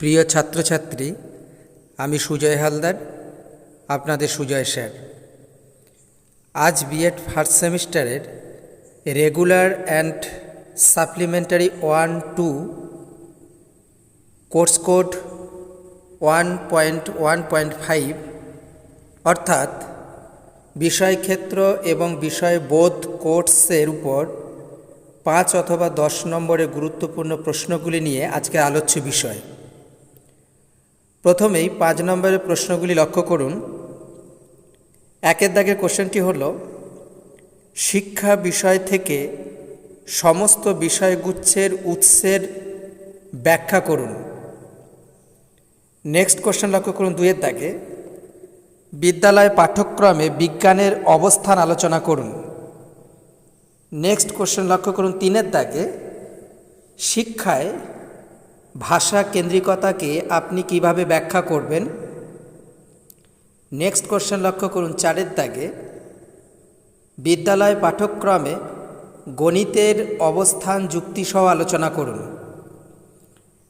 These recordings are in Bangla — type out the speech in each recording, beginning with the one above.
প্রিয় ছাত্রছাত্রী, আমি সুজয় হালদার, আপনাদের সুজয় স্যার। আজ বিএড ফার্স্ট সেমিস্টারের regular and supplementary one two course code one point one point five অর্থাৎ বিষয়ক্ষেত্র এবং বিষয়বোধ কোর্সের উপর পাঁচ অথবা দশ নম্বরের গুরুত্বপূর্ণ প্রশ্নগুলি নিয়ে আজকে আলোচ্য বিষয়। প্রথমেই পাঁচ নম্বরের প্রশ্নগুলি লক্ষ্য করুন। একের দাগের কোশ্চেনটি হল, শিক্ষা বিষয় থেকে সমস্ত বিষয়গুচ্ছের উৎসের ব্যাখ্যা করুন। নেক্সট কোশ্চেন লক্ষ্য করুন দুইয়ের দাগে। বিদ্যালয় পাঠ্যক্রমে বিজ্ঞানের অবস্থান আলোচনা করুন। নেক্সট কোশ্চেন লক্ষ্য করুন তিনের দাগে। শিক্ষায় ভাষা কেন্দ্রিকতাকে আপনি কীভাবে ব্যাখ্যা করবেন? নেক্সট কোশ্চেন লক্ষ্য করুন চারের দাগে। বিদ্যালয় পাঠ্যক্রমে গণিতের অবস্থান যুক্তিসহ আলোচনা করুন।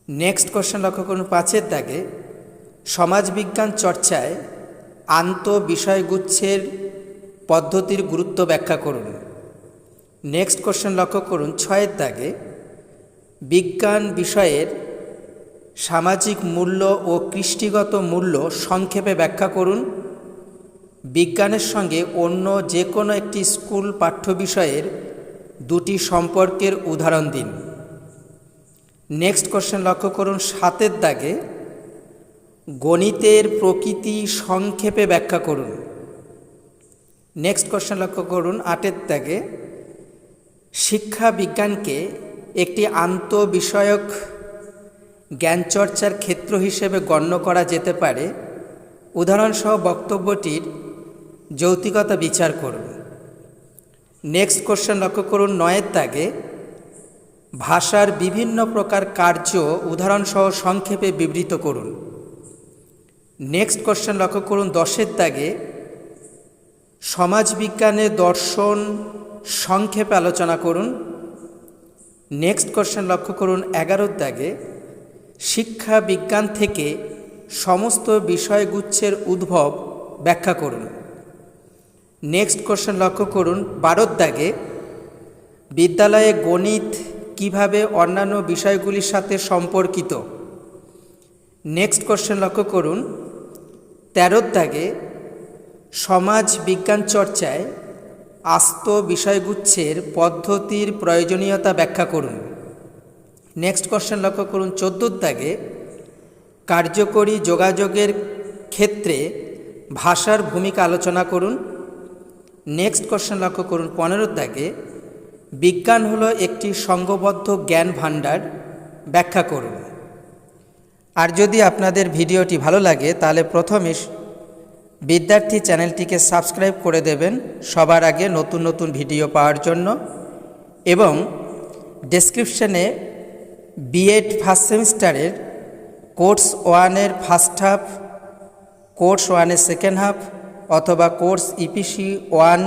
নেক্সট কোশ্চেন লক্ষ্য করুন পাঁচের দাগে। সমাজবিজ্ঞান চর্চায় আন্ত বিষয়গুচ্ছের পদ্ধতির গুরুত্ব ব্যাখ্যা করুন। নেক্সট কোশ্চেন লক্ষ্য করুন ছয়ের দাগে। বিজ্ঞান বিষয়ের সামাজিক মূল্য ও কৃষ্টিগত মূল্য সংক্ষেপে ব্যাখ্যা করুন। বিজ্ঞানের সঙ্গে অন্য যে কোনো একটি স্কুল পাঠ্য বিষয়ের দুটি সম্পর্কের উদাহরণ দিন। নেক্সট কোশ্চেন লক্ষ্য করুন, সাতের দাগে গণিতের প্রকৃতি সংক্ষেপে ব্যাখ্যা করুন। নেক্সট কোশ্চেন লক্ষ্য করুন, আটের দাগে শিক্ষা বিজ্ঞানকে একটি আন্তঃবিষয়ক জ্ঞানচর্চার ক্ষেত্র হিসেবে গণ্য করা যেতে পারে, উদাহরণসহ বক্তব্যটির যৌতিকতা বিচার করুন। নেক্সট কোশ্চেন লক্ষ্য করুন, নয়ের দাগে ভাষার বিভিন্ন প্রকার কার্য উদাহরণসহ সংক্ষেপে বিবৃত করুন। নেক্সট কোশ্চেন লক্ষ্য করুন, দশের দাগে সমাজবিজ্ঞানের দর্শন সংক্ষেপে আলোচনা করুন। নেক্সট কোশ্চেন লক্ষ্য করুন, এগারোর দাগে শিক্ষা বিজ্ঞান থেকে সমস্ত বিষয়গুচ্ছের উদ্ভব ব্যাখ্যা করুন। নেক্সট কোশ্চেন লক্ষ্য করুন, বারোর দাগে বিদ্যালয়ে গণিত কীভাবে অন্যান্য বিষয়গুলির সাথে সম্পর্কিত? নেক্সট কোশ্চেন লক্ষ্য করুন, তেরোর দাগে সমাজ বিজ্ঞান চর্চায় আস্ত বিষয়গুচ্ছের পদ্ধতির প্রয়োজনীয়তা ব্যাখ্যা করুন। নেক্সট কোশ্চেন লক্ষ্য করুন চোদ্দোর দাগে কার্যকরী যোগাযোগের ক্ষেত্রে ভাষার ভূমিকা আলোচনা করুন। নেক্সট কোশ্চেন লক্ষ্য করুন পনেরোর দাগে বিজ্ঞান হলো একটি সংঘবদ্ধ জ্ঞান ভাণ্ডার। ব্যাখ্যা করুন। আর যদি আপনাদের ভিডিওটি ভালো লাগে, তাহলে প্রথমে বিদ্যার্থী চ্যানেলটিকে সাবস্ক্রাইব করে দেবেন সবার আগে নতুন নতুন ভিডিও পাওয়ার জন্য এবং ডেসক্রিপশনে বিএড ফার্স্ট সেমিস্টারের কোর্স ওয়ানের ফার্স্ট হাফ কোর্স ওয়ানের সেকেন্ড হাফ অথবা কোর্স ইপিসি ওয়ান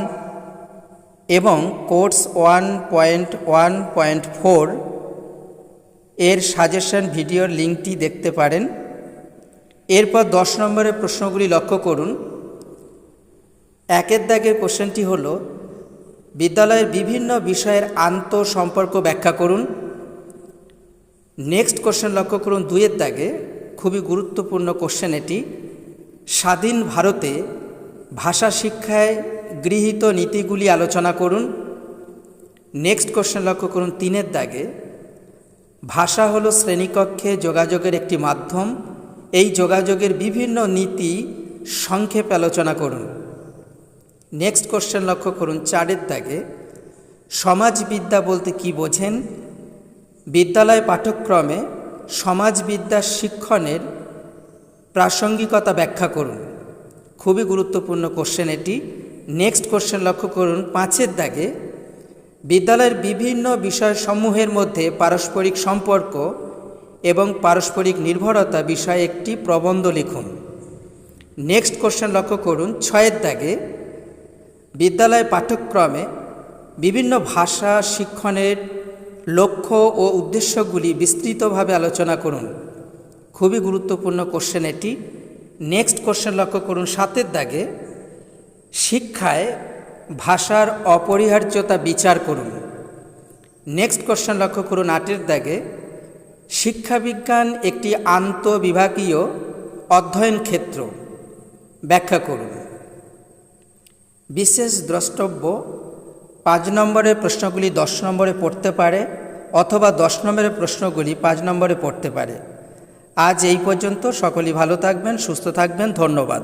এবং course one point one point four এর সাজেশন ভিডিওর লিঙ্কটি দেখতে পারেন। এরপর দশ নম্বরের প্রশ্নগুলি লক্ষ্য করুন। একের দাগের কোশ্চেনটি হল, বিদ্যালয়ের বিভিন্ন বিষয়ের আন্ত সম্পর্ক ব্যাখ্যা করুন। নেক্সট কোশ্চেন লক্ষ্য করুন দুইয়ের দাগে, খুবই গুরুত্বপূর্ণ কোশ্চেন এটি। স্বাধীন ভারতে ভাষা শিক্ষায় গৃহীত নীতিগুলি আলোচনা করুন। নেক্সট কোশ্চেন লক্ষ্য করুন তিনের দাগে, ভাষা হলো শ্রেণীকক্ষে যোগাযোগের একটি মাধ্যম। এই যোগাযোগের বিভিন্ন নীতি সংক্ষেপে আলোচনা করুন। নেক্সট কোশ্চেন লক্ষ্য করুন চারের দাগে, সমাজবিদ্যা বলতে কি বোঝেন? বিদ্যালয় পাঠ্যক্রমে সমাজবিদ্যা শিক্ষণের প্রাসঙ্গিকতা ব্যাখ্যা করুন। খুবই গুরুত্বপূর্ণ কোশ্চেন এটি। নেক্সট কোশ্চেন লক্ষ্য করুন, পাঁচের দাগে, বিদ্যালয়ের বিভিন্ন বিষয়সমূহের মধ্যে পারস্পরিক সম্পর্ক এবং পারস্পরিক নির্ভরতা বিষয়ে একটি প্রবন্ধ লিখুন। নেক্সট কোশ্চেন লক্ষ্য করুন, ছয়ের দাগে, বিদ্যালয় পাঠ্যক্রমে বিভিন্ন ভাষা শিক্ষণের লক্ষ্য ও উদ্দেশ্যগুলি বিস্তৃতভাবে আলোচনা করুন। খুবই গুরুত্বপূর্ণ কোশ্চেন এটি। নেক্সট কোশ্চেন লক্ষ্য করুন সাতের দাগে, শিক্ষায় ভাষার অপরিহার্যতা বিচার করুন। নেক্সট কোশ্চেন লক্ষ্য করুন আটের দাগে, শিক্ষাবিজ্ঞান একটি আন্তঃবিভাগীয় অধ্যয়ন ক্ষেত্র। ব্যাখ্যা করুন। বিশেষ দ্রষ্টব্য পাঁচ নম্বরের প্রশ্নগুলি দশ নম্বরে পড়তে পারে অথবা দশ নম্বরের প্রশ্নগুলি পাঁচ নম্বরে পড়তে পারে। আজ এই পর্যন্ত সকলেই ভালো থাকবেন, সুস্থ থাকবেন, ধন্যবাদ।